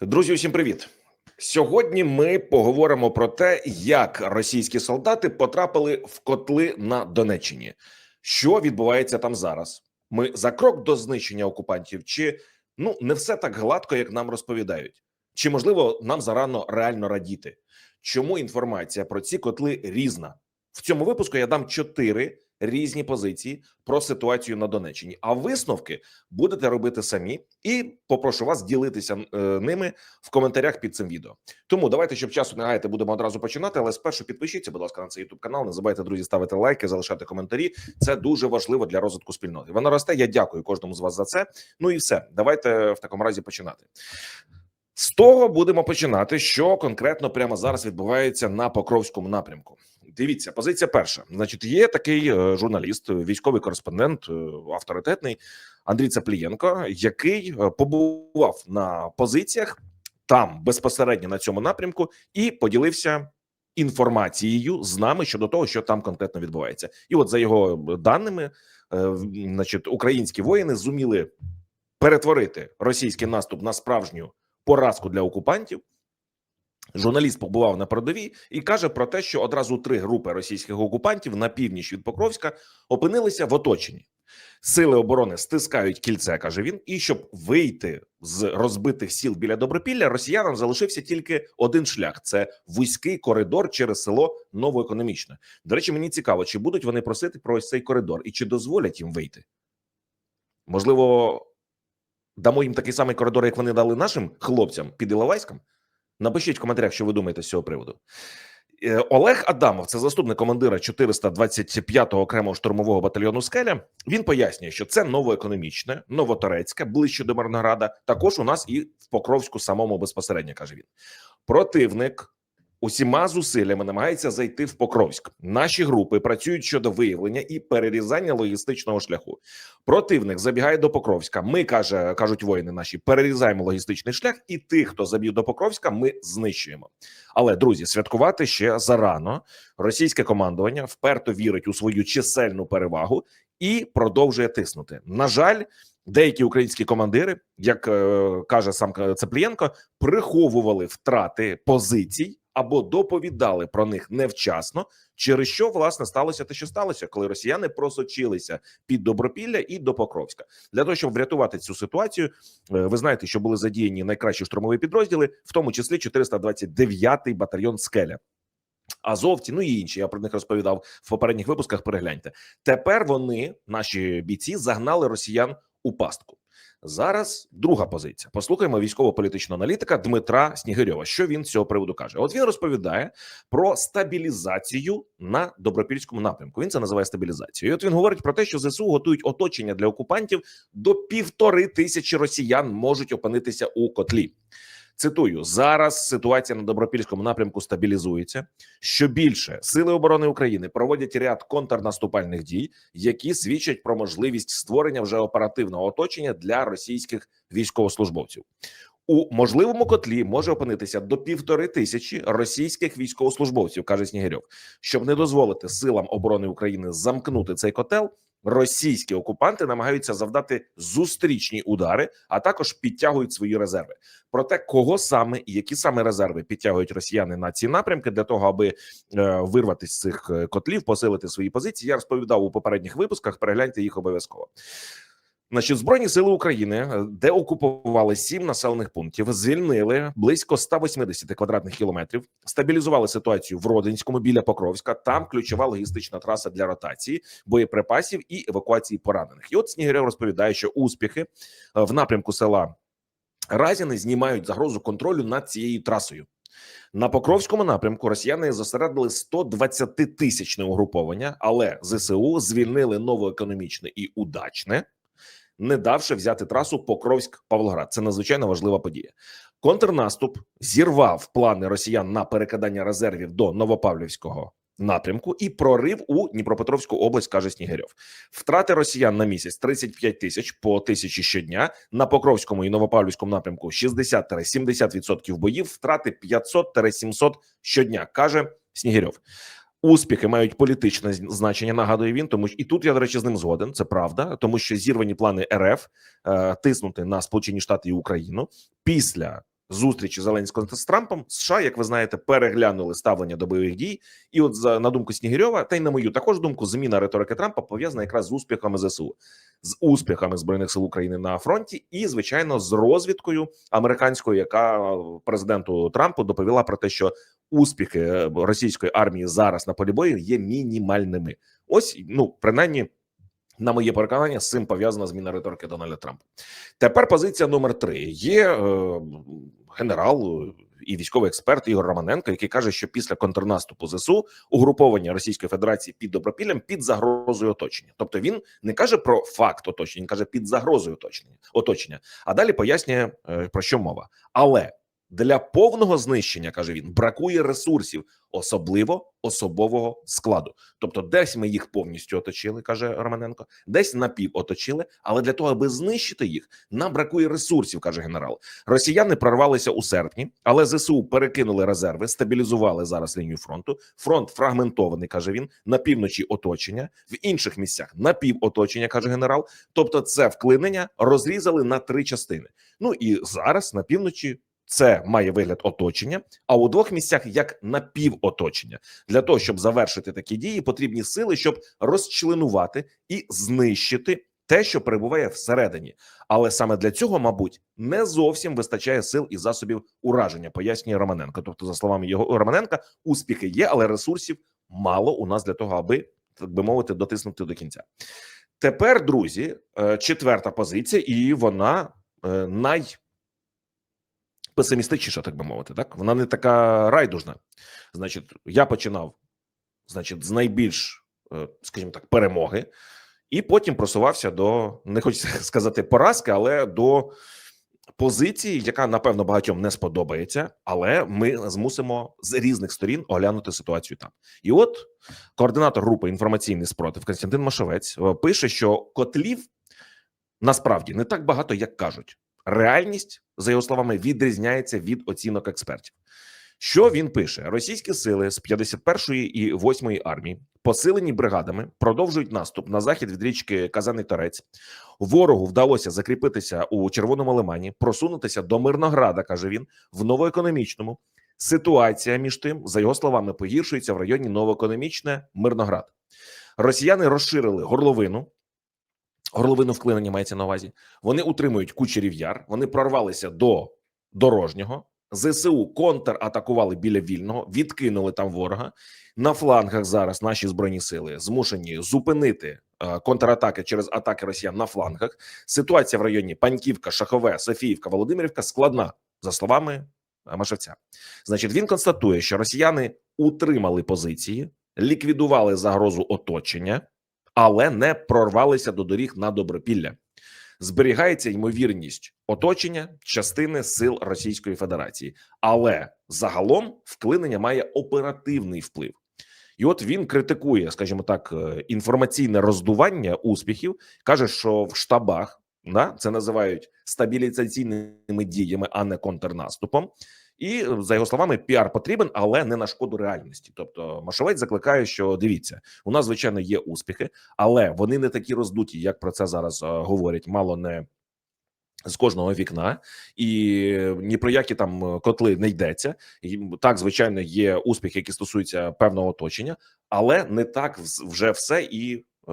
Друзі, усім привіт! Сьогодні ми поговоримо про те, як російські солдати потрапили в котли на Донеччині. Що відбувається там зараз? Ми за крок до знищення окупантів, чи ну не все так гладко, як нам розповідають? Чи можливо нам зарано реально радіти? Чому інформація про ці котли різна? В цьому випуску я дам чотири різні позиції про ситуацію на Донеччині. А висновки будете робити самі, і попрошу вас ділитися е, ними в коментарях під цим відео. Тому давайте, щоб часу не гаяти, будемо одразу починати. Але спершу підпишіться, будь ласка, на цей youtube канал. Не забувайте, друзі, ставити лайки, залишати коментарі. Це дуже важливо для розвитку спільноти. Воно росте. Я дякую кожному з вас за це. Ну і все. Давайте в такому разі починати. З того будемо починати, що конкретно прямо зараз відбувається на Покровському напрямку. Дивіться, позиція перша. Значить, є такий е, журналіст, військовий кореспондент, е, авторитетний Андрій Цаплієнко, який е, побував на позиціях там безпосередньо на цьому напрямку і поділився інформацією з нами щодо того, що там конкретно відбувається. І от за його даними, значить, українські воїни зуміли перетворити російський наступ на справжню поразку для окупантів. Журналіст побував на передовій і каже про те, що одразу три групи російських окупантів на північ від Покровська опинилися в оточенні. Сили оборони стискають кільце, каже він. І щоб вийти з розбитих сіл біля Добропілля, росіянам залишився тільки один шлях: це вузький коридор через село Новоекономічне. До речі, мені цікаво, чи будуть вони просити про ось цей коридор і чи дозволять їм вийти? Можливо, дамо їм такий самий коридор, як вони дали нашим хлопцям під Іловайськом? Напишіть в коментарях, що ви думаєте з цього приводу. Е, Олег Адамов, це заступник командира 425-го окремого штурмового батальйону Скеля. Він пояснює, що це новоекономічне, новоторецьке, ближче до Мирнограда. Також у нас і в Покровську самому безпосередньо каже він. Противник усіма зусиллями намагається зайти в Покровськ. Наші групи працюють щодо виявлення і перерізання логістичного шляху. Противник забігає до Покровська. Ми каже, кажуть воїни наші, перерізаємо логістичний шлях, і тих, хто забіг до Покровська, ми знищуємо. Але друзі, святкувати ще зарано. Російське командування вперто вірить у свою чисельну перевагу і продовжує тиснути. На жаль, деякі українські командири, як е, каже сам Цеплієнко, приховували втрати позицій або доповідали про них невчасно, через що власне сталося те, що сталося, коли росіяни просочилися під Добропілля і до Покровська. Для того щоб врятувати цю ситуацію, е, ви знаєте, що були задіяні найкращі штурмові підрозділи, в тому числі 429-й батальйон Скеля. Азовці, ну і інші. Я про них розповідав в попередніх випусках. Перегляньте. Тепер вони, наші бійці, загнали росіян у пастку. Зараз друга позиція. Послухаємо військово-політичного аналітика Дмитра Снігирьова. Що він з цього приводу каже? От він розповідає про стабілізацію на добропільському напрямку. Він це називає стабілізацією. І От він говорить про те, що ЗСУ готують оточення для окупантів до півтори тисячі росіян можуть опинитися у котлі. Цитую зараз. Ситуація на добропільському напрямку стабілізується. Що більше сили оборони України проводять ряд контрнаступальних дій, які свідчать про можливість створення вже оперативного оточення для російських військовослужбовців. У можливому котлі може опинитися до півтори тисячі російських військовослужбовців, каже Снігирьов. Щоб не дозволити силам оборони України замкнути цей котел, російські окупанти намагаються завдати зустрічні удари, а також підтягують свої резерви. Проте кого саме і які саме резерви підтягують росіяни на ці напрямки для того, аби е, вирватися з цих е, котлів, посилити свої позиції. Я розповідав у попередніх випусках. Перегляньте їх обов'язково. Значить, збройні сили України, е, де окупували сім населених пунктів, звільнили близько 180 квадратних кілометрів, стабілізували ситуацію в Родинському біля Покровська. Там ключова логістична траса для ротації, боєприпасів і евакуації поранених. І от Снігирев розповідає, що успіхи е, в напрямку села Разіни знімають загрозу контролю над цією трасою. На Покровському напрямку росіяни зосередили 120 тисячне угруповання, але ЗСУ звільнили новоекономічне і удачне, не давши взяти трасу Покровськ-Павлоград. Це надзвичайно важлива подія. Контрнаступ зірвав плани росіян на перекидання резервів до Новопавлівського напрямку і прорив у Дніпропетровську область, каже Снігирьов. Втрати росіян на місяць 35 тисяч по тисячі щодня. На Покровському і Новопавлівському напрямку 60-70% боїв. Втрати 500-700 щодня, каже Снігирьов. Успіхи мають політичне значення. Нагадує він, тому і тут я до речі з ним згоден. Це правда, тому що зірвані плани РФ е, тиснути на Сполучені Штати і Україну після зустрічі Зеленського з Трампом, США, як ви знаєте, переглянули ставлення до бойових дій. І, от за на думку Снігирьова, та й на мою також думку, зміна риторики Трампа пов'язана якраз з успіхами ЗСУ, з успіхами збройних сил України на фронті, і звичайно з розвідкою американською, яка президенту Трампу доповіла про те, що успіхи е, російської армії зараз на полі бою є мінімальними. Ось ну принаймні. На моє переконання, з цим пов'язана зміна риторики Дональда Трампа. Тепер позиція номер три є е, генерал е, і військовий експерт Ігор Романенко, який каже, що після контрнаступу ЗСУ угруповання Російської Федерації під Добропіллям під загрозою оточення. Тобто він не каже про факт оточення, він каже під загрозою оточення. оточення. А далі пояснює е, про що мова. Але для повного знищення каже він бракує ресурсів, особливо особового складу. Тобто, десь ми їх повністю оточили, каже Романенко, десь напів оточили. Але для того, аби знищити їх, нам бракує ресурсів, каже генерал. Росіяни прорвалися у серпні, але зсу перекинули резерви, стабілізували зараз лінію фронту. Фронт фрагментований, каже він на півночі оточення, в інших місцях напівоточення, каже генерал. Тобто, це вклинення розрізали на три частини. Ну і зараз на півночі це має вигляд оточення, а у двох місцях як напівоточення. Для того щоб завершити такі дії, потрібні сили, щоб розчленувати і знищити те, що перебуває всередині. Але саме для цього, мабуть, не зовсім вистачає сил і засобів ураження, пояснює Романенко. Тобто, за словами його Романенка, успіхи є, але ресурсів мало у нас для того, аби так би мовити, дотиснути до кінця. Тепер, друзі, е, четверта позиція, і вона е, най песимістичніша, так би мовити, так вона не така райдужна. Значить, я починав, значить, з найбільш, е, скажімо так, перемоги, і потім просувався до не хочу сказати поразки, але до позиції, яка напевно багатьом не сподобається, але ми змусимо з різних сторін оглянути ситуацію там. І от координатор групи інформаційний спротив Константин Машевець е, пише, що котлів насправді не так багато, як кажуть. Реальність, за його словами, відрізняється від оцінок експертів. Що він пише: російські сили з 51-ї і 8-ї армії, посилені бригадами, продовжують наступ на захід від річки Казаний Торець. Ворогу вдалося закріпитися у червоному лимані, просунутися до Мирнограда, каже він, в новоекономічному. Ситуація між тим, за його словами, погіршується в районі новоекономічне Мирноград. Росіяни розширили горловину горловину вклинення мається на увазі. Вони утримують кучерів яр. Вони прорвалися до дорожнього. Зсу контратакували біля вільного, відкинули там ворога на флангах. Зараз наші збройні сили змушені зупинити е, контратаки через атаки Росіян на флангах. Ситуація в районі Паньківка, Шахове, Софіївка, Володимирівка складна за словами е, Машевця. Значить, він констатує, що росіяни утримали позиції, ліквідували загрозу оточення але не прорвалися до доріг на добропілля. Зберігається ймовірність оточення частини сил Російської Федерації, але загалом вклинення має оперативний вплив. І от він критикує, скажімо так, е, інформаційне роздування успіхів, каже, що в штабах да, це називають стабілізаційними діями, а не контрнаступом. І за його словами, піар потрібен, але не на шкоду реальності. Тобто, Машовець закликає, що дивіться, у нас звичайно є успіхи, але вони не такі роздуті, як про це зараз е, говорять. Мало не з кожного вікна, і ні про які там котли не йдеться. І так, звичайно, є успіхи, які стосуються певного оточення, але не так вже все і Е,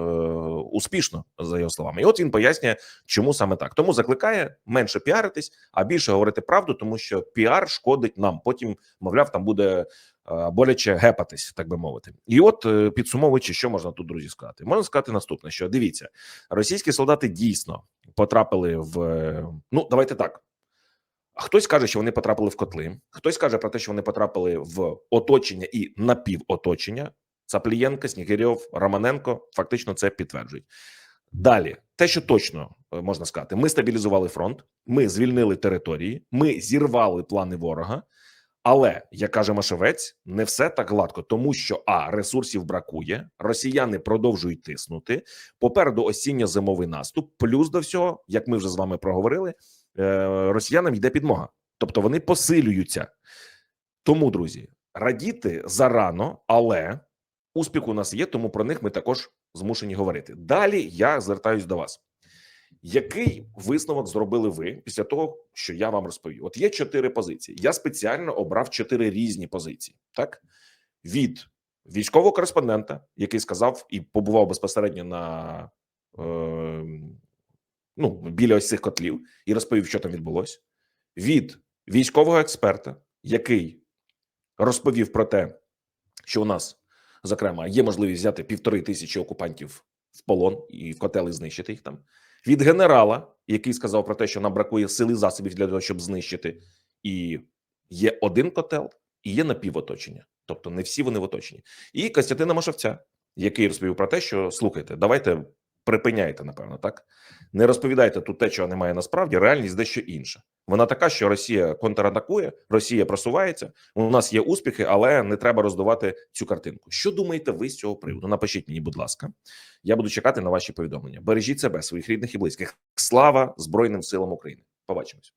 успішно за його словами, і от він пояснює, чому саме так. Тому закликає менше піаритись, а більше говорити правду, тому що піар шкодить нам. Потім, мовляв, там буде е, боляче гепатись, так би мовити. І от е, підсумовуючи, що можна тут друзі сказати, можна сказати наступне: що дивіться, російські солдати дійсно потрапили в ну давайте так. Хтось каже, що вони потрапили в котли, хтось каже про те, що вони потрапили в оточення і напівоточення. Цаплієнко, Снігирьов, Романенко фактично це підтверджують. Далі, те, що точно е, можна сказати, ми стабілізували фронт, ми звільнили території, ми зірвали плани ворога. Але як каже Машевець, не все так гладко, тому що а ресурсів бракує, росіяни продовжують тиснути. Попереду осінньо-зимовий наступ. Плюс до всього, як ми вже з вами проговорили, е, росіянам йде підмога, тобто вони посилюються. Тому, друзі, радіти зарано, але Успіх у нас є, тому про них ми також змушені говорити. Далі я звертаюсь до вас. Який висновок зробили ви після того, що я вам розповів? От є чотири позиції. Я спеціально обрав чотири різні позиції. Так від військового кореспондента, який сказав і побував безпосередньо на е, ну біля ось цих котлів, і розповів, що там відбулося. Від військового експерта, який розповів про те, що у нас, зокрема, є можливість взяти півтори тисячі окупантів в полон і в котели знищити їх там. Від генерала, який сказав про те, що нам бракує сили засобів для того, щоб знищити, і є один котел, і є напівоточення. Тобто не всі вони в оточенні. І Костянтина Машовця, який розповів про те, що слухайте, давайте припиняйте, напевно, так не розповідайте тут те, чого немає насправді. Реальність дещо інша. Вона така, що Росія контратакує, Росія просувається. У нас є успіхи, але не треба роздувати цю картинку. Що думаєте ви з цього приводу? Напишіть мені, будь ласка. Я буду чекати на ваші повідомлення. Бережіть себе, своїх рідних і близьких. Слава Збройним силам України. Побачимось.